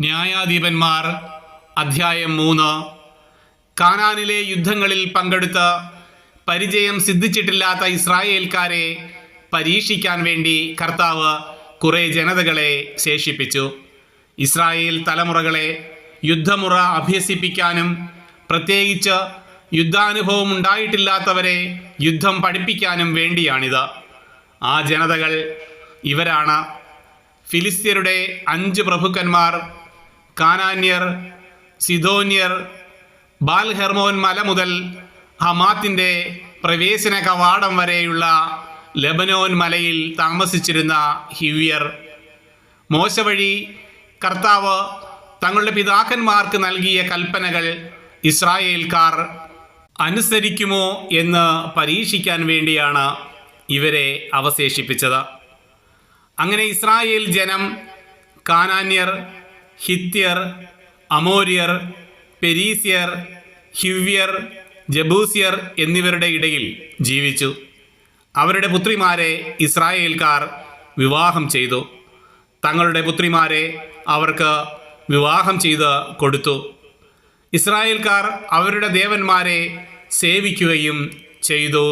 ന്യായാധിപന്മാർ അധ്യായം മൂന്ന്. കാനാനിലെ യുദ്ധങ്ങളിൽ പങ്കെടുത്ത് പരിചയം സിദ്ധിച്ചിട്ടില്ലാത്ത ഇസ്രായേൽക്കാരെ പരീക്ഷിക്കാൻ വേണ്ടി കർത്താവ് കുറേ ജനതകളെ ശേഷിപ്പിച്ചു. ഇസ്രായേൽ തലമുറകളെ യുദ്ധമുറ അഭ്യസിപ്പിക്കാനും പ്രത്യേകിച്ച് യുദ്ധാനുഭവം ഉണ്ടായിട്ടില്ലാത്തവരെ യുദ്ധം പഠിപ്പിക്കാനും വേണ്ടിയാണിത്. ആ ജനതകൾ ഇവരാണ്. ഫിലിസ്ത്യരുടെ അഞ്ച് പ്രഭുക്കന്മാർ കാനാന്യർ സിദോന്യർ ബാൽ ഹെർമോൻ മല മുതൽ ഹമാത്തിന്റെ പ്രവേശന കവാടം വരെയുള്ള ലെബനോൻ മലയിൽ താമസിച്ചിരുന്ന ഹിവ്യർ. മോശ വഴി കർത്താവ് തങ്ങളുടെ പിതാക്കന്മാർക്ക് നൽകിയ കൽപ്പനകൾ ഇസ്രായേൽക്കാർ അനുസരിക്കുമോ എന്ന് പരീക്ഷിക്കാൻ വേണ്ടിയാണ് ഇവരെ അവശേഷിപ്പിച്ചത്. അങ്ങനെ ഇസ്രായേൽ ജനം കാനാന്യർ ഹിത്യർ അമോര്യർ പെരീസ്യർ ഹിവ്യർ ജബൂസ്യർ എന്നിവരുടെ ഇടയിൽ ജീവിച്ചു. അവരുടെ പുത്രിമാരെ ഇസ്രായേൽക്കാർ വിവാഹം ചെയ്തു. തങ്ങളുടെ പുത്രിമാരെ അവർക്ക് വിവാഹം ചെയ്ത് കൊടുത്തു. ഇസ്രായേൽക്കാർ അവരുടെ ദേവന്മാരെ സേവിക്കുകയും ചെയ്തു.